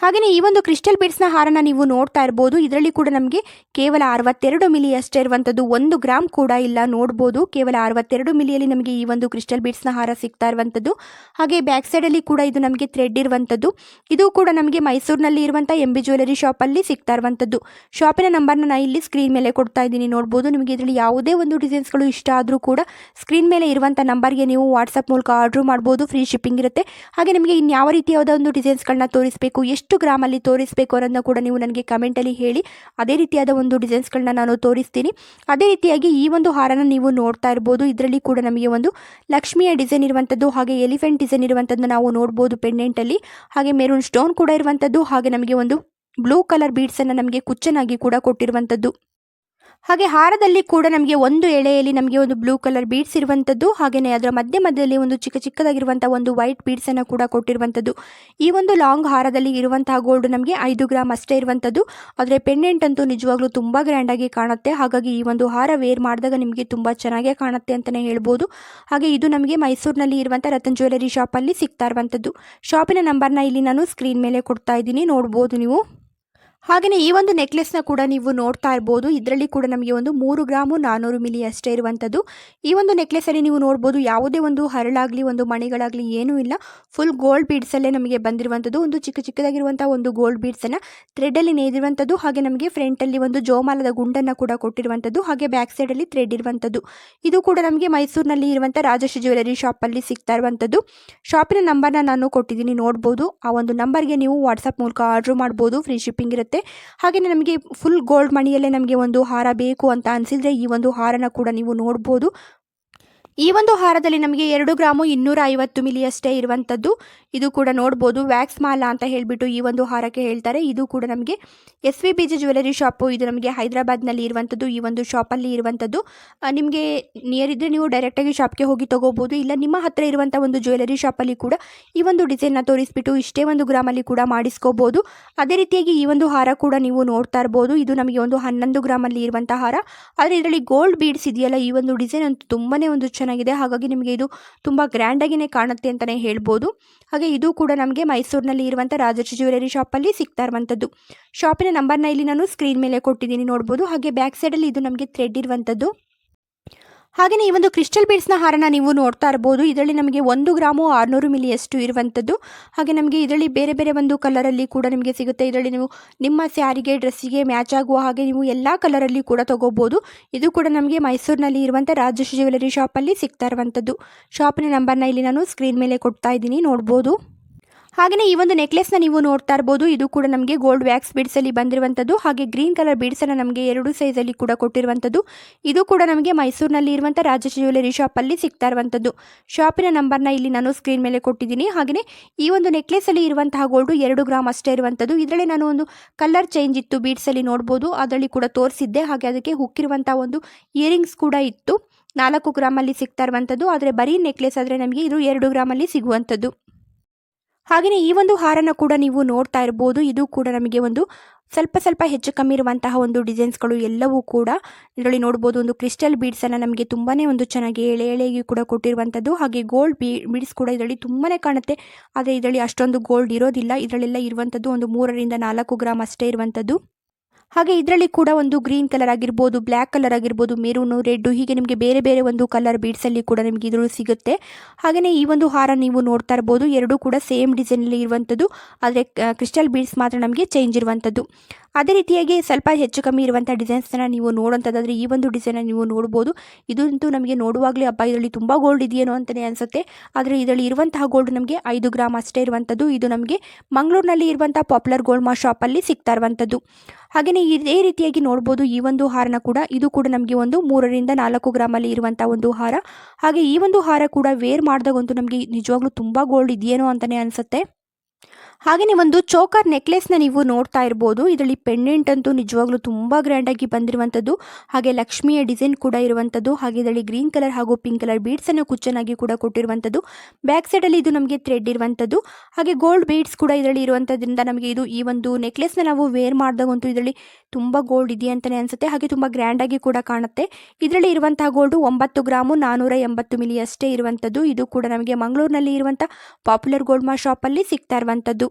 A: ಹಾಗೆಯೇ ಈ ಒಂದು ಕ್ರಿಸ್ಟಲ್ ಬೀಡ್ಸ್ನ ಹಾರನ ನೀವು ನೋಡ್ತಾ ಇರ್ಬೋದು. ಇದರಲ್ಲಿ ಕೂಡ ನಮಗೆ ಕೇವಲ ಅರವತ್ತೆರಡು ಮಿಲಿ ಅಷ್ಟೇ ಇರುವಂಥದ್ದು ಒಂದು ಗ್ರಾಮ್ ಕೂಡ ಇಲ್ಲ. ನೋಡ್ಬೋದು. ಕೇವಲ ಅರವತ್ತೆರಡು ಮಿಲಿಯಲ್ಲಿ ನಮಗೆ ಈ ಒಂದು ಕ್ರಿಸ್ಟಲ್ ಬೀಡ್ಸ್ನ ಹಾರ ಸಿಗ್ತಾ ಇರುವಂಥದ್ದು ಹಾಗೆ ಬ್ಯಾಕ್ ಸೈಡಲ್ಲಿ ಕೂಡ ಇದು ನಮಗೆ ಥ್ರೆಡ್ ಇರುವಂಥದ್ದು ಇದು ಕೂಡ ನಮಗೆ ಮೈಸೂರಿನಲ್ಲಿ ಇರುವಂಥ ಎಂ ಬಿ ಜ್ಯುವೆಲರಿ ಶಾಪಲ್ಲಿ ಸಿಗ್ತಾ ಇರುವಂಥದ್ದು ಶಾಪಿನ ನಂಬರ್ನ ನಾನು ಇಲ್ಲಿ ಸ್ಕ್ರೀನ್ ಮೇಲೆ ಕೊಡ್ತಾ ಇದ್ದೀನಿ. ನೋಡ್ಬೋದು. ನಿಮಗೆ ಇದರಲ್ಲಿ ಯಾವುದೇ ಒಂದು ಡಿಸೈನ್ಸ್ಗಳು ಇಷ್ಟ ಆದರೂ ಕೂಡ ಸ್ಕ್ರೀನ್ ಮೇಲೆ ಇರುವಂಥ ನಂಬರ್ಗೆ ನೀವು ವಾಟ್ಸಪ್ ಮೂಲಕ ಆರ್ಡ್ರ್ ಮಾಡ್ಬೋದು. ಫ್ರೀ ಶಿಪ್ಪಿಂಗ್ ಇರುತ್ತೆ. ಹಾಗೆ ನಿಮಗೆ ಇನ್ಯಾವ ರೀತಿಯಾದ ಒಂದು ಡಿಸೈನ್ಸ್ಗಳನ್ನ ತೋರಿಸಬೇಕು ಎಷ್ಟು ಗ್ರಾಮಲ್ಲಿ ತೋರಿಸಬೇಕು ಅನ್ನೋದನ್ನ ಕೂಡ ನೀವು ನನಗೆ ಕಮೆಂಟಲ್ಲಿ ಹೇಳಿ. ಅದೇ ರೀತಿಯಾದ ಒಂದು ಡಿಸೈನ್ಸ್ಗಳನ್ನ ನಾನು ತೋರಿಸ್ತೀನಿ. ಅದೇ ರೀತಿಯಾಗಿ ಈ ಒಂದು ಹಾರನ ನೀವು ನೋಡ್ತಾ ಇರ್ಬೋದು. ಇದರಲ್ಲಿ ಕೂಡ ನಮಗೆ ಒಂದು ಲಕ್ಷ್ಮಿಯ ಡಿಸೈನ್ ಇರುವಂಥದ್ದು ಹಾಗೆ ಎಲಿಫೆಂಟ್ ಡಿಸೈನ್ ಇರುವಂತದ್ದು ನಾವು ನೋಡ್ಬೋದು ಪೆಂಡೆಂಟಲ್ಲಿ ಹಾಗೆ ಮೆರೂನ್ ಸ್ಟೋನ್ ಕೂಡ ಇರುವಂಥದ್ದು ಹಾಗೆ ನಮಗೆ ಒಂದು ಬ್ಲೂ ಕಲರ್ ಬೀಡ್ಸನ್ನು ನಮಗೆ ಕುಚ್ಚನಾಗಿ ಕೂಡ ಕೊಟ್ಟಿರುವಂಥದ್ದು ಹಾಗೆ ಹಾರದಲ್ಲಿ ಕೂಡ ನಮಗೆ ಒಂದು ಎಳೆಯಲ್ಲಿ ನಮಗೆ ಒಂದು ಬ್ಲೂ ಕಲರ್ ಬೀಡ್ಸ್ ಇರುವಂಥದ್ದು ಹಾಗೆಯೇ ಅದರ ಮಧ್ಯ ಮಧ್ಯದಲ್ಲಿ ಒಂದು ಚಿಕ್ಕ ಚಿಕ್ಕದಾಗಿರುವಂಥ ಒಂದು ವೈಟ್ ಬೀಡ್ಸನ್ನು ಕೂಡ ಕೊಟ್ಟಿರುವಂಥದ್ದು ಈ ಒಂದು ಲಾಂಗ್ ಹಾರದಲ್ಲಿ ಇರುವಂತಹ ಗೋಲ್ಡ್ ನಮಗೆ ಐದು ಗ್ರಾಮ್ ಅಷ್ಟೇ ಇರುವಂಥದ್ದು ಆದರೆ ಪೆಂಡೆಂಟ್ ಅಂತೂ ನಿಜವಾಗ್ಲೂ ತುಂಬ ಗ್ರ್ಯಾಂಡಾಗಿ ಕಾಣುತ್ತೆ. ಹಾಗಾಗಿ ಈ ಒಂದು ಹಾರ ವೇರ್ ಮಾಡಿದಾಗ ನಿಮಗೆ ತುಂಬ ಚೆನ್ನಾಗೇ ಕಾಣುತ್ತೆ ಅಂತಲೇ ಹೇಳ್ಬೋದು. ಹಾಗೆ ಇದು ನಮಗೆ ಮೈಸೂರಿನಲ್ಲಿ ಇರುವಂಥ ರತನ್ ಜ್ಯುವೆಲರಿ ಶಾಪಲ್ಲಿ ಸಿಗ್ತಾ ಇರುವಂಥದ್ದು ಶಾಪಿನ ನಂಬರ್ನ ಇಲ್ಲಿ ನಾನು ಸ್ಕ್ರೀನ್ ಮೇಲೆ ಕೊಡ್ತಾ ಇದ್ದೀನಿ. ನೋಡ್ಬೋದು ನೀವು. ಹಾಗೆಯೇ ಈ ಒಂದು ನೆಕ್ಲೆಸ್ನ ಕೂಡ ನೀವು ನೋಡ್ತಾ ಇರ್ಬೋದು. ಇದರಲ್ಲಿ ಕೂಡ ನಮಗೆ ಒಂದು ಮೂರು ಗ್ರಾಮು ನಾನ್ನೂರು ಮಿಲಿ ಅಷ್ಟೇ ಇರುವಂಥದ್ದು. ಈ ಒಂದು ನೆಕ್ಲೆಸಲ್ಲಿ ನೀವು ನೋಡ್ಬೋದು ಯಾವುದೇ ಒಂದು ಹರಳಾಗಲಿ, ಒಂದು ಮಣಿಗಳಾಗಲಿ ಏನೂ ಇಲ್ಲ. ಫುಲ್ ಗೋಲ್ಡ್ ಬೀಡ್ಸಲ್ಲೇ ನಮಗೆ ಬಂದಿರುವಂಥದ್ದು. ಒಂದು ಚಿಕ್ಕ ಚಿಕ್ಕದಾಗಿರುವಂಥ ಒಂದು ಗೋಲ್ಡ್ ಬೀಡ್ಸನ್ನು ಥ್ರೆಡಲ್ಲಿ ನೇದಿರುವಂಥದ್ದು. ಹಾಗೆ ನಮಗೆ ಫ್ರಂಟಲ್ಲಿ ಒಂದು ಜೋಮಾಲದ ಗುಂಡನ್ನು ಕೂಡ ಕೊಟ್ಟಿರುವಂಥದ್ದು. ಹಾಗೆ ಬ್ಯಾಕ್ ಸೈಡಲ್ಲಿ ಥ್ರೆಡ್ ಇರುವಂಥದ್ದು. ಇದು ಕೂಡ ನಮಗೆ ಮೈಸೂರಿನಲ್ಲಿ ಇರುವಂಥ ರಾಜಶ್ರೀ ಜ್ಯುವೆಲರಿ ಶಾಪಲ್ಲಿ ಸಿಗ್ತಾ ಇರುವಂಥದ್ದು. ಶಾಪಿನ ನಂಬರ್ನ ನಾನು ಕೊಟ್ಟಿದ್ದೀನಿ. ನೋಡ್ಬೋದು. ಆ ಒಂದು ನಂಬರ್ಗೆ ನೀವು ವಾಟ್ಸಪ್ ಮೂಲಕ ಆರ್ಡ್ರ್ ಮಾಡ್ಬೋದು. ಫ್ರೀ ಶಿಪ್ಪಿಂಗ್ ಇರುತ್ತೆ. ಹಾಗೆಯೇ ನಮಗೆ ಫುಲ್ ಗೋಲ್ಡ್ ಮಣಿಯಲ್ಲೇ ನಮಗೆ ಒಂದು ಹಾರ ಬೇಕು ಅಂತ ಅನಿಸಿದರೆ ಈ ಒಂದು ಹಾರನ ಕೂಡ ನೀವು ನೋಡ್ಬೋದು. ಈ ಒಂದು ಹಾರದಲ್ಲಿ ನಮಗೆ ಎರಡು ಗ್ರಾಮು ಇನ್ನೂರ ಐವತ್ತು ಮಿಲಿಯಷ್ಟೇ ಇರುವಂಥದ್ದು ಇದು ಕೂಡ ನೋಡ್ಬೋದು. ವ್ಯಾಕ್ಸ್ ಮಾಲಾ ಅಂತ ಹೇಳಿಬಿಟ್ಟು ಈ ಒಂದು ಹಾರಕ್ಕೆ ಹೇಳ್ತಾರೆ. ಇದು ಕೂಡ ನಮಗೆ S V B G jewellery shop. ಇದು ನಮಗೆ ಹೈದರಾಬಾದ್ನಲ್ಲಿ ಇರುವಂಥದ್ದು ಈ ಒಂದು ಶಾಪಲ್ಲಿ ಇರುವಂಥದ್ದು ನಿಮಗೆ ನಿಯರ್ ಇದ್ದರೆ ನೀವು ಡೈರೆಕ್ಟಾಗಿ ಶಾಪ್ಗೆ ಹೋಗಿ ತೊಗೋಬೋದು. ಇಲ್ಲ ನಿಮ್ಮ ಹತ್ತಿರ ಇರುವಂಥ ಒಂದು ಜ್ಯುವೆಲರಿ ಶಾಪಲ್ಲಿ ಕೂಡ ಈ ಒಂದು ಡಿಸೈನ್ನ ತೋರಿಸ್ಬಿಟ್ಟು ಇಷ್ಟೇ ಒಂದು ಗ್ರಾಮಲ್ಲಿ ಕೂಡ ಮಾಡಿಸ್ಕೋಬೋದು. ಅದೇ ರೀತಿಯಾಗಿ ಈ ಒಂದು ಹಾರ ಕೂಡ ನೀವು ನೋಡ್ತಾ ಇರ್ಬೋದು. ಇದು ನಮಗೆ ಒಂದು ಹನ್ನೊಂದು ಗ್ರಾಮಲ್ಲಿ ಇರುವಂಥ ಹಾರ. ಆದರೆ ಇದರಲ್ಲಿ ಗೋಲ್ಡ್ ಬೀಡ್ಸ್ ಇದೆಯಲ್ಲ, ಈ ಒಂದು ಡಿಸೈನ್ ಅಂತೂ ತುಂಬಾನೇ ಒಂದು ಚೆನ್ನಾಗಿದೆ. ಹಾಗಾಗಿ ನಿಮಗೆ ಇದು ತುಂಬ ಆಗಿನೇ ಕಾಣುತ್ತೆ ಅಂತಲೇ ಹೇಳ್ಬೋದು. ಹಾಗೆ ಇದು ಕೂಡ ನಮಗೆ ಮೈಸೂರಿನಲ್ಲಿ ಇರುವಂಥ ರಾಜಶ್ರೀ ಜ್ಯುವೆಲರಿ ಶಾಪಲ್ಲಿ ಸಿಗ್ತಾ ಇರುವಂಥದ್ದು ಶಾಪಿನ ನಂಬರ್ನ ಇಲ್ಲಿ ನಾನು ಸ್ಕ್ರೀನ್ ಮೇಲೆ ಕೊಟ್ಟಿದ್ದೀನಿ ನೋಡ್ಬೋದು. ಹಾಗೆ ಬ್ಯಾಕ್ ಸೈಡಲ್ಲಿ ಇದು ನಮಗೆ ಥ್ರೆಡ್ ಇರುವಂಥದ್ದು ಹಾಗೆಯೇ ಈ ಒಂದು ಕ್ರಿಸ್ಟಲ್ ಬೀಡ್ಸ್ನ ಹಾರನ ನೀವು ನೋಡ್ತಾ ಇರ್ಬೋದು. ಇದರಲ್ಲಿ ನಮಗೆ ಒಂದು ಗ್ರಾಮು ಆರುನೂರು ಮಿಲಿಯಷ್ಟು ಇರುವಂಥದ್ದು. ಹಾಗೆ ನಮಗೆ ಇದರಲ್ಲಿ ಬೇರೆ ಬೇರೆ ಒಂದು ಕಲರಲ್ಲಿ ಕೂಡ ನಿಮಗೆ ಸಿಗುತ್ತೆ. ಇದರಲ್ಲಿ ನೀವು ನಿಮ್ಮ ಸ್ಯಾರಿಗೆ, ಡ್ರೆಸ್ಸಿಗೆ ಮ್ಯಾಚ್ ಆಗುವ ಹಾಗೆ ನೀವು ಎಲ್ಲ ಕಲರಲ್ಲಿ ಕೂಡ ತೊಗೋಬೋದು. ಇದು ಕೂಡ ನಮಗೆ ಮೈಸೂರಿನಲ್ಲಿ ಇರುವಂಥ ರಾಜಶ್ರೀ ಜ್ಯುವೆಲರಿ ಶಾಪಲ್ಲಿ ಸಿಗ್ತಾ ಇರುವಂಥದ್ದು. ಶಾಪಿನ ನಂಬರ್ನ ಇಲ್ಲಿ ನಾನು ಸ್ಕ್ರೀನ್ ಮೇಲೆ ಕೊಡ್ತಾ ಇದ್ದೀನಿ. ನೋಡ್ಬೋದು. ಹಾಗೆಯೇ ಈ ಒಂದು ನೆಕ್ಲೆಸ್ನ ನೀವು ನೋಡ್ತಾ ಇರ್ಬೋದು. ಇದು ಕೂಡ ನಮಗೆ ಗೋಲ್ಡ್ ವ್ಯಾಕ್ಸ್ ಬೀಡ್ಸಲ್ಲಿ ಬಂದಿರುವಂಥದ್ದು ಹಾಗೆ ಗ್ರೀನ್ ಕಲರ್ ಬೀಡ್ಸನ್ನು ನಮಗೆ ಎರಡು ಸೈಜಲ್ಲಿ ಕೂಡ ಕೊಟ್ಟಿರುವಂಥದ್ದು ಇದು ಕೂಡ ನಮಗೆ ಮೈಸೂರಿನಲ್ಲಿ ಇರುವಂಥ ರಾಜ ಜ್ಯುವೆಲರಿ ಶಾಪಲ್ಲಿ ಸಿಗ್ತಾ ಇರುವಂಥದ್ದು ಶಾಪಿನ ನಂಬರ್ನ ಇಲ್ಲಿ ನಾನು ಸ್ಕ್ರೀನ್ ಮೇಲೆ ಕೊಟ್ಟಿದ್ದೀನಿ. ಹಾಗೆಯೇ ಈ ಒಂದು ನೆಕ್ಲೆಸಲ್ಲಿ ಇರುವಂತಹ ಗೋಲ್ಡ್ ಎರಡು ಗ್ರಾಮ್ ಅಷ್ಟೇ ಇರುವಂಥದ್ದು ಇದರಲ್ಲಿ ನಾನು ಒಂದು ಕಲರ್ ಚೇಂಜ್ ಇತ್ತು ಬೀಡ್ಸ್ ಅಲ್ಲಿ ನೋಡಬಹುದು ಅದರಲ್ಲಿ ಕೂಡ ತೋರಿಸಿದ್ದೆ. ಹಾಗೆ ಅದಕ್ಕೆ ಹುಕ್ಕಿರುವಂತಹ ಒಂದು ಇಯರಿಂಗ್ಸ್ ಕೂಡ ಇತ್ತು. ನಾಲ್ಕು ಗ್ರಾಮಲ್ಲಿ ಸಿಗ್ತಾ ಇರುವಂಥದ್ದು ಆದರೆ ಬರೀ ನೆಕ್ಲೆಸ್ ಆದರೆ ನಮಗೆ ಇದು ಎರಡು ಗ್ರಾಮಲ್ಲಿ ಸಿಗುವಂಥದ್ದು ಹಾಗೆಯೇ ಈ ಒಂದು ಹಾರನ ಕೂಡ ನೀವು ನೋಡ್ತಾ ಇರ್ಬೋದು. ಇದು ಕೂಡ ನಮಗೆ ಒಂದು ಸ್ವಲ್ಪ ಸ್ವಲ್ಪ ಹೆಚ್ಚು ಕಮ್ಮಿ ಇರುವಂತಹ ಒಂದು ಡಿಸೈನ್ಸ್ಗಳು ಎಲ್ಲವೂ ಕೂಡ ಇದರಲ್ಲಿ ನೋಡ್ಬೋದು. ಒಂದು ಕ್ರಿಸ್ಟಲ್ ಬೀಡ್ಸನ್ನು ನಮಗೆ ತುಂಬಾ ಒಂದು ಚೆನ್ನಾಗಿ ಎಳೆ ಎಳೆಗೆ ಕೂಡ ಕೊಟ್ಟಿರುವಂಥದ್ದು ಹಾಗೆ ಗೋಲ್ಡ್ ಬೀ ಬೀಡ್ಸ್ ಕೂಡ ಇದರಲ್ಲಿ ತುಂಬಾ ಕಾಣುತ್ತೆ. ಆದರೆ ಇದರಲ್ಲಿ ಅಷ್ಟೊಂದು ಗೋಲ್ಡ್ ಇರೋದಿಲ್ಲ. ಇದರಲ್ಲೆಲ್ಲ ಇರುವಂಥದ್ದು ಒಂದು ಮೂರರಿಂದ ನಾಲ್ಕು ಗ್ರಾಮ್ ಅಷ್ಟೇ ಇರುವಂಥದ್ದು ಹಾಗೆ ಇದರಲ್ಲಿ ಕೂಡ ಒಂದು ಗ್ರೀನ್ ಕಲರ್ ಆಗಿರ್ಬೋದು ಬ್ಲ್ಯಾಕ್ ಕಲರ್ ಆಗಿರ್ಬೋದು, ಮೆರೂನು, ರೆಡ್ಡು, ಹೀಗೆ ನಿಮಗೆ ಬೇರೆ ಬೇರೆ ಒಂದು ಕಲರ್ ಬೀಡ್ಸಲ್ಲಿ ಕೂಡ ನಿಮಗೆ ಇದರಲ್ಲಿ ಸಿಗುತ್ತೆ. ಹಾಗೆಯೇ ಈ ಒಂದು ಹಾರ ನೀವು ನೋಡ್ತಾ ಇರ್ಬೋದು, ಎರಡೂ ಕೂಡ ಸೇಮ್ ಡಿಸೈನಲ್ಲಿ ಇರುವಂಥದ್ದು ಆದರೆ ಕ್ರಿಸ್ಟಲ್ ಬೀಡ್ಸ್ ಮಾತ್ರ ನಮಗೆ ಚೇಂಜ್ ಇರುವಂಥದ್ದು ಅದೇ ರೀತಿಯಾಗಿ ಸ್ವಲ್ಪ ಹೆಚ್ಚು ಕಮ್ಮಿ ಇರುವಂಥ ಡಿಸೈನ್ಸ್ನ ನೀವು ನೋಡೋಂಥದ್ದಾದರೆ ಈ ಒಂದು ಡಿಸೈನ್ ನೀವು ನೋಡ್ಬೋದು. ಇದಂತೂ ನಮಗೆ ನೋಡುವಾಗಲೇ ಹಬ್ಬ, ಇದರಲ್ಲಿ ತುಂಬ ಗೋಲ್ಡ್ ಇದೆಯೇನೋ ಅಂತಲೇ ಅನಿಸುತ್ತೆ. ಆದರೆ ಇದರಲ್ಲಿ ಇರುವಂತಹ ಗೋಲ್ಡ್ ನಮಗೆ ಐದು ಗ್ರಾಮ್ ಅಷ್ಟೇ ಇರುವಂಥದ್ದು. ಇದು ನಮಗೆ ಮಂಗಳೂರಿನಲ್ಲಿ ಇರುವಂಥ ಪಾಪ್ಯುಲರ್ ಗೋಲ್ಡ್ ಮಾ ಶಾಪಲ್ಲಿ ಸಿಗ್ತಾ ಇರುವಂಥದ್ದು. ಹಾಗೆಯೇ ಇದೇ ರೀತಿಯಾಗಿ ನೋಡ್ಬೋದು ಈ ಒಂದು ಹಾರನ ಕೂಡ. ಇದು ಕೂಡ ನಮಗೆ ಒಂದು ಮೂರರಿಂದ ನಾಲ್ಕು ಗ್ರಾಮಲ್ಲಿ ಇರುವಂಥ ಒಂದು ಹಾರ. ಹಾಗೆ ಈ ಒಂದು ಹಾರ ಕೂಡ ವೇರ್ ಮಾಡಿದಾಗಂತೂ ನಮಗೆ ನಿಜವಾಗ್ಲೂ ತುಂಬ ಗೋಲ್ಡ್ ಇದೆಯೇನೋ ಅಂತಲೇ ಅನಿಸುತ್ತೆ. ಹಾಗೆಯೇ ಒಂದು ಚೋಕರ್ ನೆಕ್ಲೆಸ್ನ ನೀವು ನೋಡ್ತಾ ಇರ್ಬೋದು. ಇದರಲ್ಲಿ ಪೆಂಡೆಂಟ್ ಅಂತೂ ನಿಜವಾಗ್ಲೂ ತುಂಬ ಗ್ರ್ಯಾಂಡಾಗಿ ಬಂದಿರುವಂಥದ್ದು ಹಾಗೆ ಲಕ್ಷ್ಮಿಯ ಡಿಸೈನ್ ಕೂಡ ಇರುವಂಥದ್ದು ಹಾಗೆ ಇದರಲ್ಲಿ ಗ್ರೀನ್ ಕಲರ್ ಹಾಗೂ ಪಿಂಕ್ ಕಲರ್ ಬೀಡ್ಸನ್ನು ಕುಚ್ಚನಾಗಿ ಕೂಡ ಕೊಟ್ಟಿರುವಂಥದ್ದು ಬ್ಯಾಕ್ ಸೈಡಲ್ಲಿ ಇದು ನಮಗೆ ಥ್ರೆಡ್ ಇರುವಂಥದ್ದು ಹಾಗೆ ಗೋಲ್ಡ್ ಬೀಡ್ಸ್ ಕೂಡ ಇದರಲ್ಲಿ ಇರುವಂಥದ್ರಿಂದ ನಮಗೆ ಇದು ಈ ಒಂದು ನೆಕ್ಲೆಸ್ನ ನಾವು ವೇರ್ ಮಾಡಿದಾಗಂತೂ ಇದರಲ್ಲಿ ತುಂಬ ಗೋಲ್ಡ್ ಇದೆ ಅಂತಲೇ ಅನಿಸುತ್ತೆ. ಹಾಗೆ ತುಂಬ ಗ್ರ್ಯಾಂಡಾಗಿ ಕೂಡ ಕಾಣುತ್ತೆ. ಇದರಲ್ಲಿ ಇರುವಂತಹ ಗೋಲ್ಡು ಒಂಬತ್ತು ಗ್ರಾಮು ನಾನ್ನೂರ ಎಂಬತ್ತು ಮಿಲಿ ಅಷ್ಟೇ ಇರುವಂಥದ್ದು ಇದು ಕೂಡ ನಮಗೆ ಮಂಗಳೂರಿನಲ್ಲಿ ಇರುವಂಥ ಪಾಪ್ಯುಲರ್ ಗೋಲ್ಡ್ ಮಾ ಶಾಪಲ್ಲಿ ಸಿಗ್ತಾ ಇರುವಂಥದ್ದು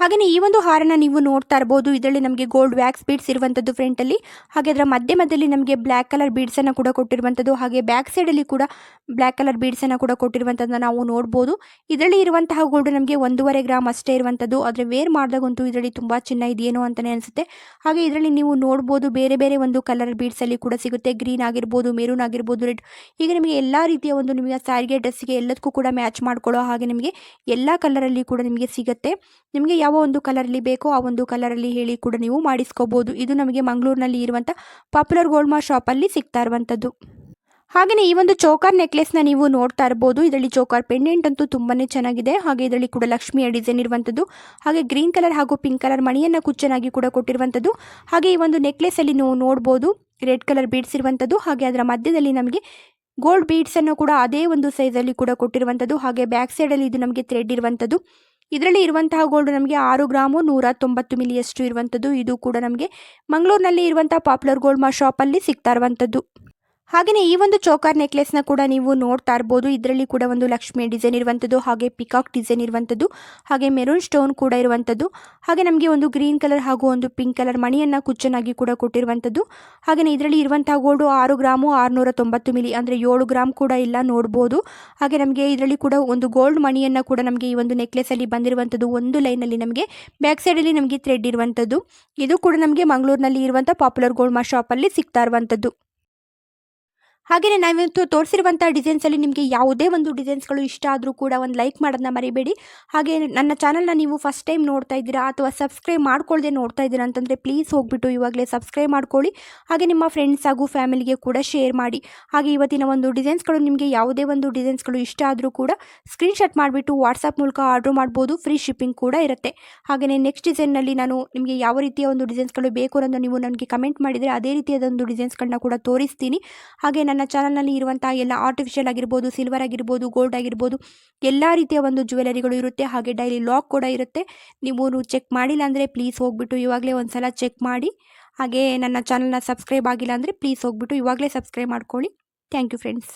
A: ಹಾಗೆಯೇ ಈ ಒಂದು ಹಾರನ ನೀವು ನೋಡ್ತಾ ಇರ್ಬೋದು. ಇದರಲ್ಲಿ ನಮಗೆ ಗೋಲ್ಡ್ ವ್ಯಾಕ್ಸ್ ಬೀಡ್ಸ್ ಇರುವಂಥದ್ದು ಫ್ರಂಟಲ್ಲಿ ಹಾಗೆ ಅದರ ಮಧ್ಯ ಮಧ್ಯದಲ್ಲಿ ನಮಗೆ ಬ್ಲ್ಯಾಕ್ ಕಲರ್ ಬೀಡ್ಸನ್ನು ಕೂಡ ಕೊಟ್ಟಿರುವಂಥದ್ದು ಹಾಗೆ ಬ್ಯಾಕ್ ಸೈಡಲ್ಲಿ ಕೂಡ ಬ್ಲ್ಯಾಕ್ ಕಲರ್ ಬೀಡ್ಸನ್ನು ಕೂಡ ಕೊಟ್ಟಿರುವಂತದ್ದು ನಾವು ನೋಡ್ಬೋದು. ಇದರಲ್ಲಿ ಇರುವಂತಹ ಗೋಲ್ಡ್ ನಮಗೆ ಒಂದೂವರೆ ಗ್ರಾಮ್ ಅಷ್ಟೇ ಇರುವಂಥದ್ದು ಆದರೆ ವೇರ್ ಮಾಡಿದಾಗಂತೂ ಇದರಲ್ಲಿ ತುಂಬ ಚಿನ್ನ ಇದೆಯೇನೋ ಅಂತಲೇ ಅನಿಸುತ್ತೆ. ಹಾಗೆ ಇದರಲ್ಲಿ ನೀವು ನೋಡ್ಬೋದು ಬೇರೆ ಬೇರೆ ಒಂದು ಕಲರ್ ಬೀಡ್ಸಲ್ಲಿ ಕೂಡ ಸಿಗುತ್ತೆ. ಗ್ರೀನ್ ಆಗಿರ್ಬೋದು ಮೆರೂನ್ ಆಗಿರ್ಬೋದು ರೆಡ್ ಹೀಗೆ ನಿಮಗೆ ಎಲ್ಲ ರೀತಿಯ ಒಂದು ನಿಮಗೆ ಸ್ಯಾರಿಗೆ ಡ್ರೆಸ್ಸಿಗೆ ಎಲ್ಲದಕ್ಕೂ ಕೂಡ ಮ್ಯಾಚ್ ಮಾಡ್ಕೊಳ್ಳೋ ಹಾಗೆ ನಿಮಗೆ ಎಲ್ಲ ಕಲರಲ್ಲಿ ಕೂಡ ನಿಮಗೆ ಸಿಗುತ್ತೆ. ನಿಮಗೆ ಯಾವ ಒಂದು ಕಲರಲ್ಲಿ ಬೇಕೋ ಆ ಒಂದು ಕಲರಲ್ಲಿ ಹೇಳಿ ಕೂಡ ನೀವು ಮಾಡಿಸ್ಕೋಬೋದು. ಇದು ನಮಗೆ ಮಂಗಳೂರಿನಲ್ಲಿ ಇರುವಂಥ ಪಾಪ್ಯುಲರ್ ಗೋಲ್ಡ್ ಮಾ ಶಾಪಲ್ಲಿ ಸಿಗ್ತಾ ಇರುವಂಥದ್ದು ಹಾಗೆಯೇ ಈ ಒಂದು ಚೋಕರ್ ನೆಕ್ಲೆಸ್ನ ನೀವು ನೋಡ್ತಾ ಇರ್ಬೋದು. ಇದರಲ್ಲಿ ಚೋಕರ್ ಪೆಂಡೆಂಟ್ ಅಂತೂ ತುಂಬಾ ಚೆನ್ನಾಗಿದೆ. ಹಾಗೆ ಇದರಲ್ಲಿ ಕೂಡ ಲಕ್ಷ್ಮಿಯ ಡಿಸೈನ್ ಇರುವಂಥದ್ದು ಹಾಗೆ ಗ್ರೀನ್ ಕಲರ್ ಹಾಗೂ ಪಿಂಕ್ ಕಲರ್ ಮಣಿಯನ್ನು ಕುಚ್ಚನಾಗಿ ಕೂಡ ಕೊಟ್ಟಿರುವಂಥದ್ದು ಹಾಗೆ ಈ ಒಂದು ನೆಕ್ಲೆಸಲ್ಲಿ ನೀವು ನೋಡ್ಬೋದು. ರೆಡ್ ಕಲರ್ ಬೀಡ್ಸ್ ಇರುವಂಥದ್ದು ಹಾಗೆ ಅದರ ಮಧ್ಯದಲ್ಲಿ ನಮಗೆ ಗೋಲ್ಡ್ ಬೀಡ್ಸನ್ನು ಕೂಡ ಅದೇ ಒಂದು ಸೈಜಲ್ಲಿ ಕೂಡ ಕೊಟ್ಟಿರುವಂಥದ್ದು ಹಾಗೆ ಬ್ಯಾಕ್ ಸೈಡಲ್ಲಿ ಇದು ನಮಗೆ ಥ್ರೆಡ್ ಇರುವಂಥದ್ದು ಇದರಲ್ಲಿ ಇರುವಂತಹ ಗೋಲ್ಡ್ ನಮಗೆ ಆರು ಗ್ರಾಮು ನೂರ ತೊಂಬತ್ತು ಮಿಲಿಯಷ್ಟು ಇರುವಂಥದ್ದು ಇದು ಕೂಡ ನಮಗೆ ಮಂಗಳೂರಿನಲ್ಲಿ ಇರುವಂಥ ಪಾಪ್ಯುಲರ್ ಗೋಲ್ಡ್ ಮಾ ಶಾಪಲ್ಲಿ ಸಿಗ್ತಾ ಇರುವಂಥದ್ದು ಹಾಗೆಯೇ ಈ ಒಂದು ಚೋಕರ್ ನೆಕ್ಲೆಸ್ನ ಕೂಡ ನೀವು ನೋಡ್ತಾ ಇರ್ಬೋದು. ಇದರಲ್ಲಿ ಕೂಡ ಒಂದು ಲಕ್ಷ್ಮಿ ಡಿಸೈನ್ ಇರುವಂಥದ್ದು ಹಾಗೆ ಪಿಕಾಕ್ ಡಿಸೈನ್ ಇರುವಂಥದ್ದು ಹಾಗೆ ಮೆರೂನ್ ಸ್ಟೋನ್ ಕೂಡ ಇರುವಂಥದ್ದು ಹಾಗೆ ನಮಗೆ ಒಂದು ಗ್ರೀನ್ ಕಲರ್ ಹಾಗೂ ಒಂದು ಪಿಂಕ್ ಕಲರ್ ಮಣಿಯನ್ನು ಕುಚ್ಚನಾಗಿ ಕೂಡ ಕೊಟ್ಟಿರುವಂಥದ್ದು ಹಾಗೆಯೇ ಇದರಲ್ಲಿ ಇರುವಂತಹ ಗೋಲ್ಡು ಆರು ಗ್ರಾಮು ಆರುನೂರ ತೊಂಬತ್ತು ಮಿಲಿ ಅಂದರೆ ಏಳು ಗ್ರಾಮ್ ಕೂಡ ಇಲ್ಲ ನೋಡ್ಬೋದು. ಹಾಗೆ ನಮಗೆ ಇದರಲ್ಲಿ ಕೂಡ ಒಂದು ಗೋಲ್ಡ್ ಮಣಿಯನ್ನು ಕೂಡ ನಮಗೆ ಈ ಒಂದು ನೆಕ್ಲೆಸಲ್ಲಿ ಬಂದಿರುವಂಥದ್ದು ಒಂದು ಲೈನಲ್ಲಿ ನಮಗೆ ಬ್ಯಾಕ್ ಸೈಡಲ್ಲಿ ನಮಗೆ ಥ್ರೆಡ್ ಇರುವಂಥದ್ದು ಇದು ಕೂಡ ನಮಗೆ ಮಂಗಳೂರಿನಲ್ಲಿ ಇರುವಂಥ ಪಾಪ್ಯುಲರ್ ಗೋಲ್ಡ್ ಮಾ ಶಾಪಲ್ಲಿ ಸಿಗ್ತಾ ಇರುವಂಥದ್ದು ಹಾಗೆಯೇ ನಾವಿವತ್ತು ತೋರಿಸಿರುವಂಥ ಡಿಸೈನ್ಸಲ್ಲಿ ನಿಮಗೆ ಯಾವುದೇ ಒಂದು ಡಿಸೈನ್ಸ್ಗಳು ಇಷ್ಟ ಆದರೂ ಕೂಡ ಒಂದು ಲೈಕ್ ಮಾಡೋದನ್ನ ಮರಿಬೇಡಿ. ಹಾಗೆ ನನ್ನ ಚಾನಲ್ನ ನೀವು ಫಸ್ಟ್ ಟೈಮ್ ನೋಡ್ತಾ ಇದ್ದೀರಾ ಅಥವಾ ಸಬ್ಸ್ಕ್ರೈಬ್ ಮಾಡ್ಕೊಳ್ಳದೆ ನೋಡ್ತಾ ಇದ್ದೀರಾ ಅಂತಂದರೆ ಪ್ಲೀಸ್ ಹೋಗ್ಬಿಟ್ಟು ಇವಾಗಲೇ ಸಬ್ಸ್ಕ್ರೈಬ್ ಮಾಡ್ಕೊಳ್ಳಿ. ಹಾಗೆ ನಿಮ್ಮ ಫ್ರೆಂಡ್ಸ್ ಹಾಗೂ ಫ್ಯಾಮಿಲಿಗೆ ಕೂಡ ಶೇರ್ ಮಾಡಿ. ಹಾಗೆ ಇವತ್ತಿನ ಒಂದು ಡಿಸೈನ್ಸ್ಗಳು ನಿಮಗೆ ಯಾವುದೇ ಒಂದು ಡಿಸೈನ್ಸ್ಗಳು ಇಷ್ಟ ಆದರೂ ಕೂಡ ಸ್ಕ್ರೀನ್ಶಾಟ್ ಮಾಡಿಬಿಟ್ಟು ವಾಟ್ಸಪ್ ಮೂಲಕ ಆರ್ಡ್ರ್ ಮಾಡ್ಬೋದು ಫ್ರೀ ಶಿಪ್ಪಿಂಗ್ ಕೂಡ ಇರುತ್ತೆ. ಹಾಗೆಯೇ ನೆಕ್ಸ್ಟ್ ಡಿಸೈನ್ನಲ್ಲಿ ನಾನು ನಿಮಗೆ ಯಾವ ರೀತಿಯ ಒಂದು ಡಿಸೈನ್ಸ್ಗಳು ಬೇಕು ಅನ್ನೋದು ನೀವು ನನಗೆ ಕಮೆಂಟ್ ಮಾಡಿದರೆ ಅದೇ ರೀತಿಯಾದ ಒಂದು ಡಿಸೈನ್ಸ್ಗಳನ್ನ ಕೂಡ ತೋರಿಸ್ತೀನಿ. ಹಾಗೆ ನನ್ನ ಚಾನಲ್ನಲ್ಲಿ ಇರುವಂಥ ಎಲ್ಲ ಆರ್ಟಿಫಿಷಿಯಲ್ ಆಗಿರ್ಬೋದು ಸಿಲ್ವರ್ ಆಗಿರ್ಬೋದು ಗೋಲ್ಡ್ ಆಗಿರ್ಬೋದು, ಎಲ್ಲ ರೀತಿಯ ಒಂದು ಜ್ಯುವೆಲರಿಗಳು ಇರುತ್ತೆ. ಹಾಗೆ ಡೈಲಿ ಲಾಕ್ ಕೂಡ ಇರುತ್ತೆ. ನೀವು ಚೆಕ್ ಮಾಡಿಲ್ಲ ಅಂದರೆ ಪ್ಲೀಸ್ ಹೋಗ್ಬಿಟ್ಟು ಇವಾಗಲೇ ಒಂದು ಸಲ ಚೆಕ್ ಮಾಡಿ. ಹಾಗೆ ನನ್ನ ಚಾನಲ್ನ ಸಬ್ಸ್ಕ್ರೈಬ್ ಆಗಿಲ್ಲ ಅಂದರೆ ಪ್ಲೀಸ್ ಹೋಗ್ಬಿಟ್ಟು ಇವಾಗಲೇ ಸಬ್ಸ್ಕ್ರೈಬ್ ಮಾಡ್ಕೊಳ್ಳಿ. Thank you friends